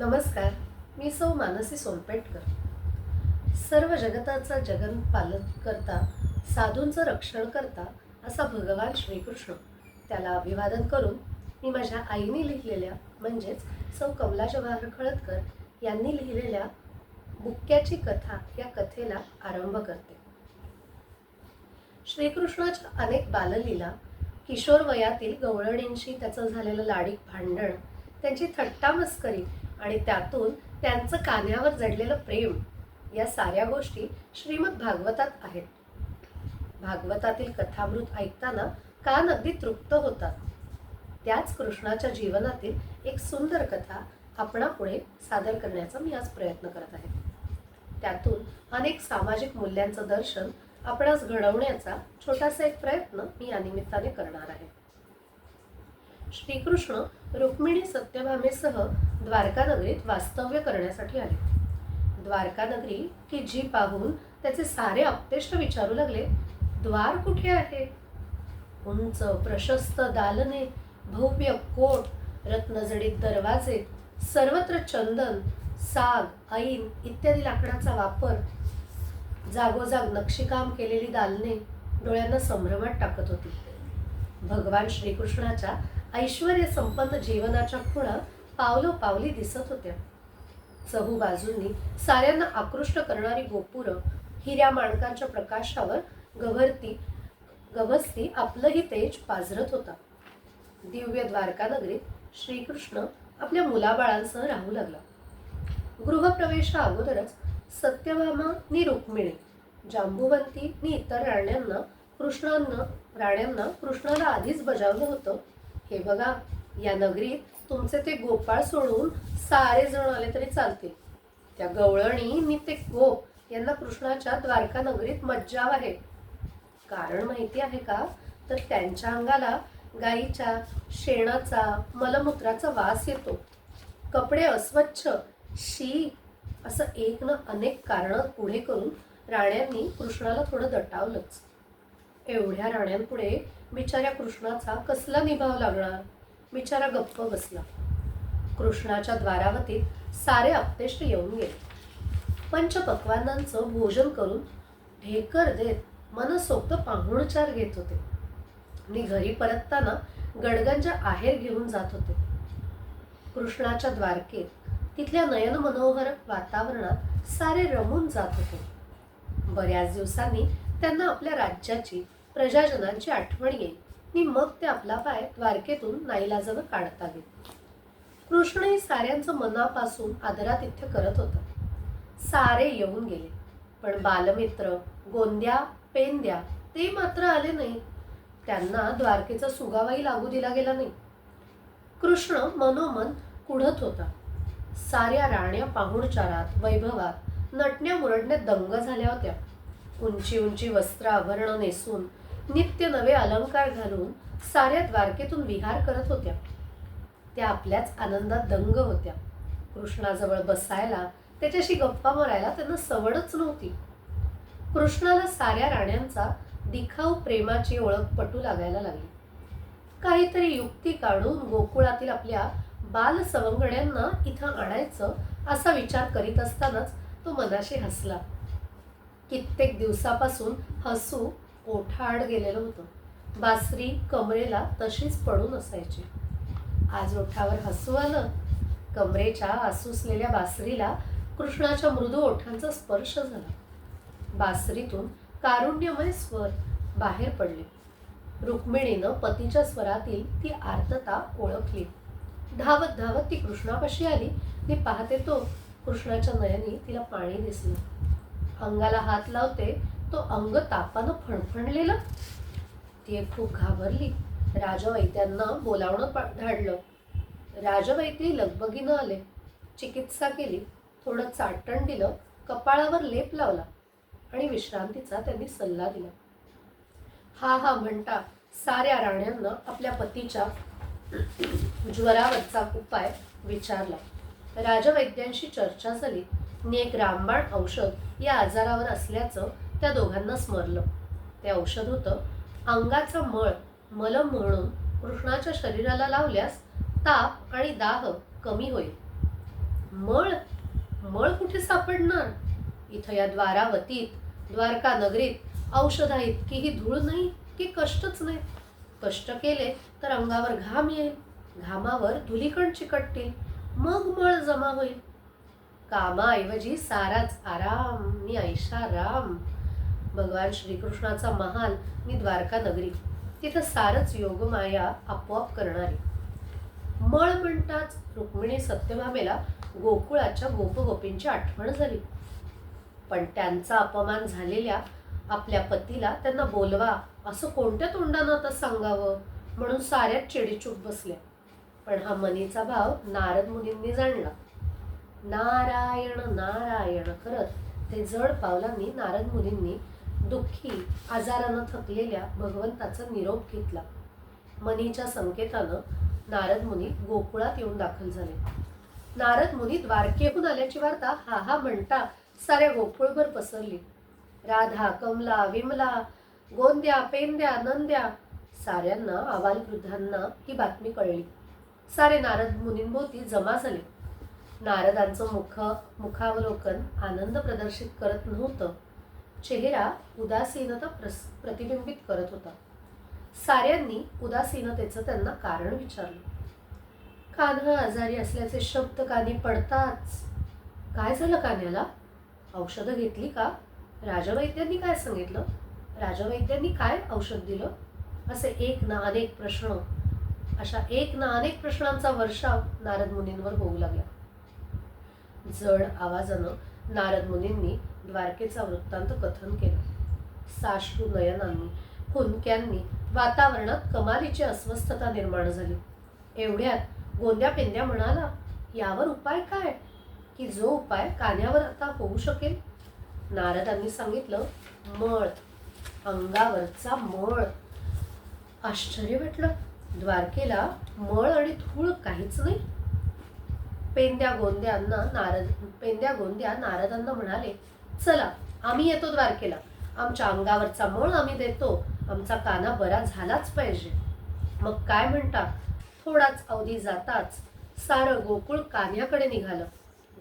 नमस्कार मी सौ मानसी सोलपेटकर. सर्व जगताचा जगन पालन करता साधूंचं रक्षण करता असा भगवान श्रीकृष्ण. त्याला अभिवादन करून मी माझ्या आईने लिहिलेल्या म्हणजेच सौ कमला जवाहर खळदकर यांनी लिहिलेल्या बुक्क्याची कथा या कथेला आरंभ करते. श्रीकृष्णाच्या अनेक बाललीला किशोर वयातील गवळणींशी त्याचं झालेलं लाडीक भांडण त्यांची थट्टा मस्करी आणि त्यातून त्यांचं कान्यावर जडलेलं प्रेम या साऱ्या गोष्टी श्रीमद भागवतात आहेत. भागवतातील कथामृत ऐकताना कान अगदी तृप्त होतात. त्याच कृष्णाच्या जीवनातील एक सुंदर कथा आपणापुढे सादर करण्याचा मी आज प्रयत्न करत आहे. त्यातून अनेक सामाजिक मूल्यांचं दर्शन आपणास घडवण्याचा छोटासा एक प्रयत्न मी या निमित्ताने करणार आहे. श्रीकृष्ण रुक्मिणी सत्यभामेसह द्वारका नगरीत वास्तव्य करण्यासाठी आले. द्वारका नगरी की जी पाहून त्याचे सारे अपतेष्ट विचारू लागले द्वार कुठे आहे? उंच प्रशस्त दालने भव्य कोट रत्नजडीत दरवाजे सर्वत्र चंदन साग ऐन इत्यादी लाकडाचा वापर. जागोजाग नक्षीकाम केलेली दालने डोळ्यांना संभ्रमात टाकत होती. भगवान श्रीकृष्णाच्या ऐश्वर संपन्न जीवनाच्या खुणा पावलो पावली दिसत होत्या. चहू बाजूंनी साऱ्यांना आकृष्ट करणारी गोपुरं हिऱ्या माणकांच्या प्रकाशावर गभरती गवसती आपलंही तेज पाझरत होता. दिव्य द्वारका नगरीत श्रीकृष्ण आपल्या मुलाबाळांसह राहू लागला. गृहप्रवेशा अगोदरच सत्यभामा नि रुक्मिणी जांबुवंती नि इतर राण्यांना कृष्णांना राण्यांना कृष्णाला आधीच बजावलं होतं. हे बघा या नगरीत तुमचे ते गोपाळ सोडून सारे जण आले तरी चालते त्या गवळणी नि ते गोप यांना कृष्णाच्या द्वारका नगरीत मज्जाव आहे. कारण माहिती आहे का? तर त्यांच्या अंगाला गाईच्या शेणाचा मलमूत्राचा वास येतो. कपडे अस्वच्छ शी असं एक न अनेक कारणं पुढे करून राण्यांनी कृष्णाला थोडं दटावलंच. एवढ्या राण्यांपुढे बिचाऱ्या कृष्णाचा कसला निभाव लागणार? बिचारा गप्प बसला. कृष्णाच्या द्वारावतीत सारे अपतेष्ट येऊन गेले. पंचपक्वानांचं भोजन करून ढेकर देत मनसोक्त पाहुणचार घेत होते. आणि घरी परतताना गडगंजा आहेर घेऊन जात होते. कृष्णाच्या द्वारकेत तिथल्या नयन मनोहर वातावरणात सारे रमून जात होते. बऱ्याच दिवसांनी त्यांना आपल्या राज्याची प्रजाजनांची आठवण येईल. आणि मग ते आपला पाय द्वारकेतून नाईलाजानं काढतावेत कृष्णही साऱ्यांचं मनापासून आदरातिथ्य करत होता. सारे येऊन गेले. पण बालमित्र गोंद्या पेंद्या ते मात्र आले नाही. त्यांना द्वारकेचा सुगावाही लागू दिला गेला नाही. कृष्ण मनोमन कुढत होता. साऱ्या राण्या पाहुणचारात वैभवात नटण्या मुरडण्यात दंग झाल्या होत्या. उंची उंची वस्त्र आभरणं नेसून नित्य नवे अलंकार घालून साऱ्या द्वारकेतून विहार करत होत्या. त्या आपल्याच आनंदात दंग होत्या. कृष्णाजवळ बसायला त्याच्याशी गप्पा मारायला त्यांना सवडच नव्हती. कृष्णाला साऱ्या राण्यांचा दिखाऊ प्रेमाची ओळख पटू लागायला लागली. काहीतरी युक्ती काढून गोकुळातील आपल्या बाल सवंगड्यांना इथं आणायचं असा विचार करीत असतानाच तो मनाशी हसला. कित्येक दिवसापासून हसू ओठाड गेलेलं होतं. बासरी कमरेला तशीच पडून असायची. आज ओठावर हसू आलं. कमरेच्या आसुसलेल्या बासरीला कृष्णाच्या मृदू ओठांचा स्पर्श झाला. बासरीतून कारुण्यमय स्वर बाहेर पडले. रुक्मिणीनं पतीच्या स्वरातील ती आर्तता ओळखली. धावत धावत ती कृष्णापाशी आली. ती पाहते तो कृष्णाच्या नयनी तिला पाणी दिसलं. अंगाला हात लावते तो अंग तापानं फणफणलेलं. ती एक खूप घाबरली. राजवैद्यांना बोलावणं धाडलं. राजवैद्य लगबगीनं आले. चिकित्सा केली. थोडं चाटण दिलं. कपाळावर लेप लावला. आणि विश्रांतीचा त्यांनी सल्ला दिला. हा हा म्हणता साऱ्या राण्यांना आपल्या पतीच्या ज्वरावरचा उपाय विचारला. राजवैद्यांशी चर्चा झाली. आणि एक रामबाण औषध या आजारावर असल्याचं त्या दोघांना स्मरलं. ते औषध होतं. अंगाचा मळ मलम म्हणून कृष्णाच्या शरीराला लावल्यास ताप आणि दाह कमी होईल. मळ? मळ कुठे सापडणार? इथं या द्वारावतीत द्वारका नगरीत औषधा इतकीही धूळ नाही की कष्टच नाही? कष्ट केले तर अंगावर घाम येईल. घामावर धुलीकण चिकटतील. मग मळ जमा होईल. कामाऐवजी साराच आराम. मी ऐशा राम. भगवान श्रीकृष्णाचा महाल मी द्वारका नगरी. तिथं सारच योगमाया आपोआप करणारी. मळ म्हणताच रुक्मिणी सत्यभामेला गोकुळाच्या गोपगोपींची आठवण झाली. पण त्यांचा अपमान झालेल्या आपल्या पतीला त्यांना बोलवा असं कोणत्या तोंडानं आता सांगावं? म्हणून साऱ्याच चिडीचूक बसल्या. पण हा मनीचा भाव नारद मुनींनी जाणला. नारायण नारायण करत ते जड पावलांनी नारद मुनींनी दुःखी आजारानं थकलेल्या भगवंताचा निरोप घेतला. मनीच्या संकेतानं नारद मुनी गोकुळात येऊन दाखल झाले. नारद मुनी द्वारकेहून आल्याची वार्ता हा हा म्हणता साऱ्या गोकुळभर पसरली. राधा कमला विमला गोंद्या पेंद्या नंद्या साऱ्यांना आवाल वृद्धांना ही बातमी कळली. सारे नारद मुनींभोवती जमा झाले. नारदांचं मुख मुखावलोकन आनंद प्रदर्शित करत नव्हतं. चेहरा उदासीनता प्रस प्रतिबिंबित करत होता. साऱ्यांनी उदासीनतेचं त्यांना कारण विचारलं. कान्हा आजारी असल्याचे शब्द कानी पडताच. काय झालं कान्याला औषधं घेतली का? राजवैद्यांनी काय सांगितलं? राजवैद्यांनी काय औषध दिलं? असे एक ना अनेक प्रश्न. अशा एक ना अनेक प्रश्नांचा वर्षाव नारद मुनींवर होऊ लागला. जड आवाजानं नारद मुनींनी द्वारकेचा वृत्तांत कथन केला. साश्रू नयनांनी हुंदक्यांनी वातावरणात कमालीची अस्वस्थता निर्माण झाली. एवढ्यात गोंद्या पेंद्या म्हणाला यावर उपाय काय? की जो उपाय कान्यावर आता होऊ शकेल? नारदांनी सांगितलं मळ अंगावरचा मळ. आश्चर्य वाटलं द्वारकेला मळ आणि धूळ काहीच नाही. पेंद्या गोंद्यांना नारद पेंद्या गोंद्या नारदांना म्हणाले चला आम्ही येतो द्वारकेला. आमच्या अंगावरचा मळ आम्ही देतो. आमचा काना बरा झालाच पाहिजे. मग काय म्हणता? थोडाच अवधी जाताच सारं गोकुळ कान्याकडे निघालं.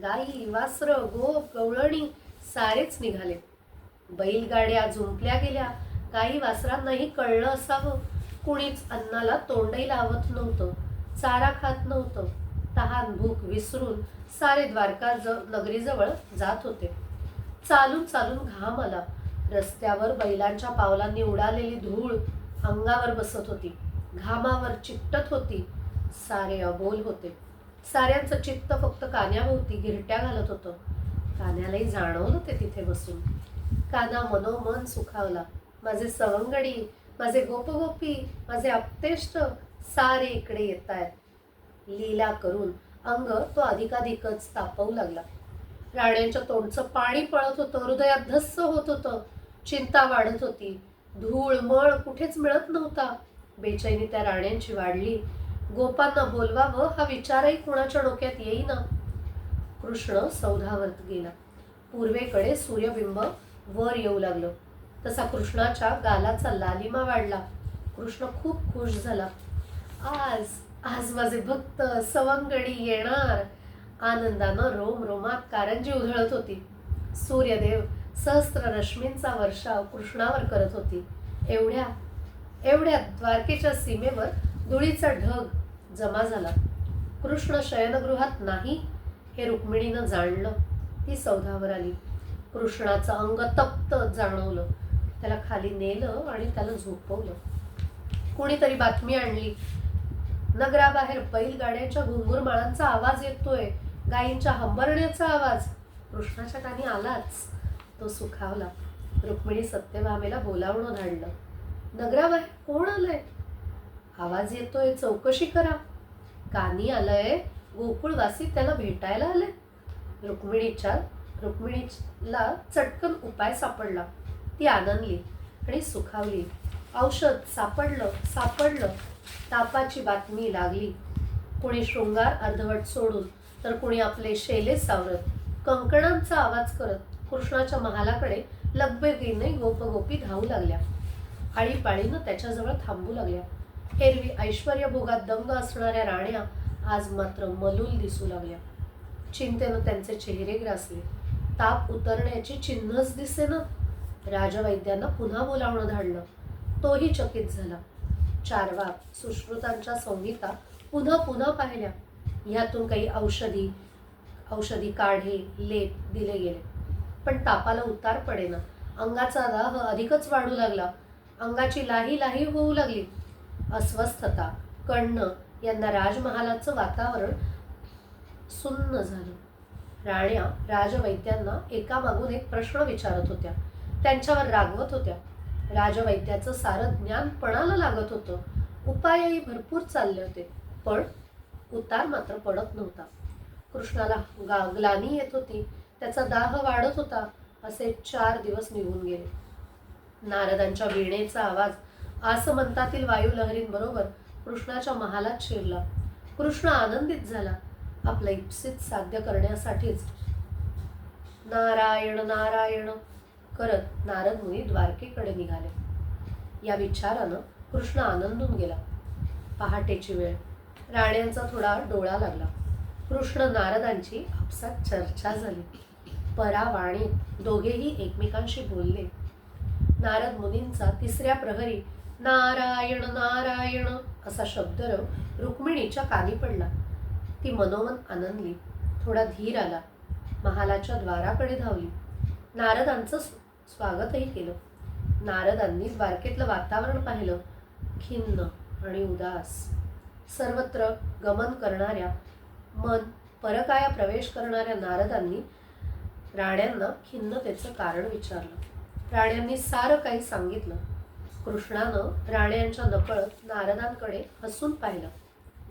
गाई वासर गोप गवळणी सारेच निघाले. बैलगाड्या झुंपल्या गेल्या. गाई वासरांनाही कळलं असावं. कुणीच अन्नाला तोंडही लावत नव्हतं. चारा खात नव्हतं. तहान भूक विसरून सारे द्वारका ज नगरीजवळ जात होते. चालून चालून घाम आला. रस्त्यावर बैलांच्या पावलांनी उडालेली धूळ अंगावर बसत होती. घामावर चिकटत होती. सारे अबोल होते. साऱ्यांचं चित्त फक्त कान्याभोवती गिरट्या घालत होतं. कान्यालाही जाणवलं ते तिथे बसून. काना मनोमन सुखावला. माझे सवंगडी माझे गोपगोपी माझे अपतेष्ट सारे इकडे येत आहेत लीला करून अंग तो अधिकाधिकच तापवू लागला. राण्यांच्या तोंडचं पाणी पळत होतं हृदयात धस्स होत होतं चिंता वाढत होती. धूळ मळ कुठेच मिळत नव्हता. बेचैनी त्या राण्यांची वाढली. गोपांना बोलवावं हा विचारही कुणाच्या डोक्यात येईना. कृष्ण सौधावर्त गेला. पूर्वेकडे सूर्यबिंब वर येऊ लागलं. तसा कृष्णाच्या गालाचा लालिमा वाढला. कृष्ण खूप खुश झाला. आज आज माझे भक्त सवंगडी येणार. आनंदानं रोम रोमात कारंजी उधळत होती. सूर्यदेव सहस्त्र रश्मींचा वर्षाव कृष्णावर करत होती. एवढ्या एवढ्या द्वारकेच्या सीमेवर धुळीचा ढग जमा झाला. कृष्ण शयनगृहात नाही हे रुक्मिणीनं जाणलं. ती सौधावर आली. कृष्णाचं अंग तप्त जाणवलं. त्याला खाली नेलं आणि त्याला झोपवलं. कोणीतरी बातमी आणली. नगराबाहेर बैलगाड्यांच्या घुंगुरमाळांचा आवाज येतोय. गायींच्या हंबरण्याचा आवाज. कृष्णाच्या कानी आलाच. तो सुखावला. रुक्मिणी सत्यभामेला बोलावणं धाडलं. नगराबाहेर कोण आलंय? आवाज येतोय. चौकशी करा. कानी आलंय. गोकुळवासी त्याला भेटायला आले. रुक्मिणीच्या रुक्मिणीला चटकन उपाय सापडला. ती आनंदली आणि सुखावली. औषध सापडलं सापडलं. तापाची बातमी लागली. कुणी शृंगार अर्धवट सोडून तर कुणी आपले शेले सावरत. कंकणांचा आवाज करत कृष्णाच्या महालाकडे लगबेगीने गोपगोपी धावू लागल्या. आळीपाळीनं त्याच्याजवळ थांबू लागल्या. एरवी ऐश्वर्य भोगात दंग असणाऱ्या राण्या आज मात्र मलूल दिसू लागल्या. चिंतेनं त्यांचे चेहरे ग्रासले. ताप उतरण्याची चिन्हच दिसेना. राजवैद्यांना पुन्हा बोलावणं धाडलं. तोही चकित झाला. चारवा सुश्रुतांच्या संहिता पुन्हा पुन्हा पाहिल्या. ह्यातून काही औषधी औषधी काढे लेप दिले गेले. पण तापाला उतार पडेना. अंगाचा दाह अधिकच वाढू लागला. अंगाची लाही लाही होऊ लागली. अस्वस्थता कण्ण यांना राजमहालाचं वातावरण सुन्न झालं. राण्या राजवैद्यांना एकामागून एक प्रश्न विचारत होत्या. त्यांच्यावर रागवत होत्या. राजवैद्याचं सारं ज्ञान पणाला लागत होतं. उपायही भरपूर चालले होते पण उतार मात्र पडत नव्हता. कृष्णाला गा ग्लानी येत होती त्याचा दाह वाढत होता असे चार दिवस निघून गेले. नारदांच्या वीणेचा आवाज आसमंतातील वायुलहरींबरोबर कृष्णाच्या महालात शिरला. कृष्ण आनंदित झाला आपलं इप्सित साध्य करण्यासाठीच. नारायण नारायण करत नारद मुनी द्वारकेकडे निघाले. या विचारानं कृष्ण आनंदून गेला. पहाटेची वेळ. राण्यांचा थोडा डोळा लागला. कृष्ण नारदांची आपसात चर्चा झाली. परावाणी दोघेही एकमेकांशी बोलले. नारद मुनींचा तिसऱ्या प्रहरी नारायण नारायण असा शब्द रुक्मिणीच्या कानी पडला. ती मनोमन आनंदली थोडा धीर आला. महालाच्या द्वाराकडे धावली. नारदांचं स्वागतही केलं. नारदांनी द्वारकेतलं वातावरण पाहिलं. खिन्न आणि उदास. सर्वत्र गमन करणाऱ्या मन परकाया प्रवेश करणाऱ्या नारदांनी राण्यांना खिन्नतेचं कारण विचारलं. राण्यांनी सारं काही सांगितलं. कृष्णानं राण्यांच्या नकळत नारदांकडे हसून पाहिलं.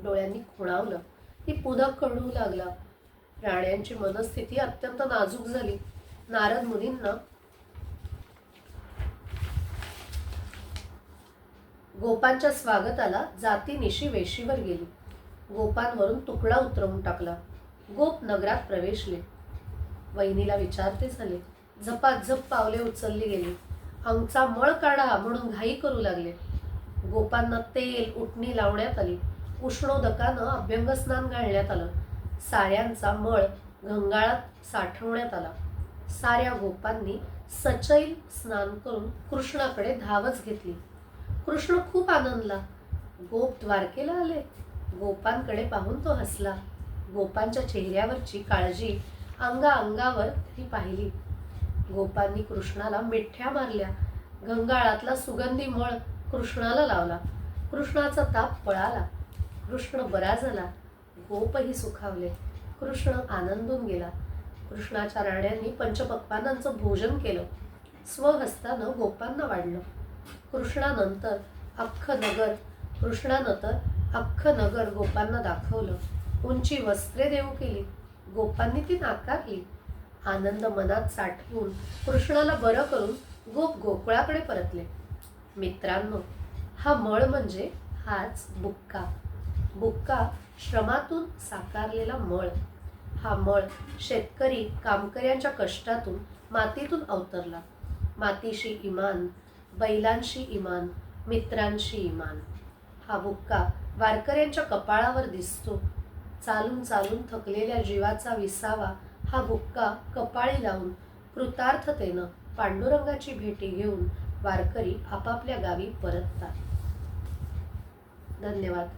डोळ्यांनी खुणावलं. ती पुन्हा कळू लागला. राण्यांची मनस्थिती अत्यंत नाजूक झाली. नारद मुनींना गोपांच्या स्वागताला जातीनिशी वेशीवर गेली. गोपांवरून तुकडा उतरवून टाकला. गोप नगरात प्रवेशले. वहिनीला विचारते झाले झपाझप पावले उचलली गेली. अंगचा मळ काढा म्हणून घाई करू लागले. गोपांना तेल उटणी लावण्यात आली. उष्णोदकानं अभ्यंगस्नान घालण्यात आलं. साऱ्यांचा मळ गंगाळात साठवण्यात आला. साऱ्या गोपांनी सचैल स्नान करून कृष्णाकडे धावच घेतली. कृष्ण खूप आनंदला. गोप द्वारकेला आले. गोपांकडे पाहून तो हसला. गोपांच्या चेहऱ्यावरची काळजी अंगा अंगावर ती पाहिली. गोपांनी कृष्णाला मिठ्या मारल्या. गंगाळातला सुगंधी मळ कृष्णाला लावला. कृष्णाचा ताप पळाला. कृष्ण बरा झाला. गोपही सुखावले. कृष्ण आनंदून गेला. कृष्णाच्या राण्यांनी पंचपक्वानांचं भोजन केलं. स्वहस्तानं गोपांना वाढलं. कृष्णानंतर अख्खं नगर कृष्णानंतर अख्खं नगर गोपांना दाखवलं. उंची वस्त्रे देऊ केली. गोपांनी ती नाकारली. आनंद मनात साठवून कृष्णाला बरं करून गोप गोकुळाकडे परतले. मित्रांनो हा मळ म्हणजे हाच बुक्का. बुक्का श्रमातून साकारलेला मळ. हा मळ शेतकरी कामकऱ्यांच्या कष्टातून मातीतून अवतरला. मातीशी इमान बैलांशी इमान मित्रांशी इमान. हा बुक्का वारकऱ्यांच्या कपाळावर दिसतो. चालून चालून थकलेल्या जीवाचा विसावा हा बुक्का कपाळी लावून कृतार्थतेनं पांडुरंगाची भेटी घेऊन वारकरी आपापल्या गावी परततात. धन्यवाद.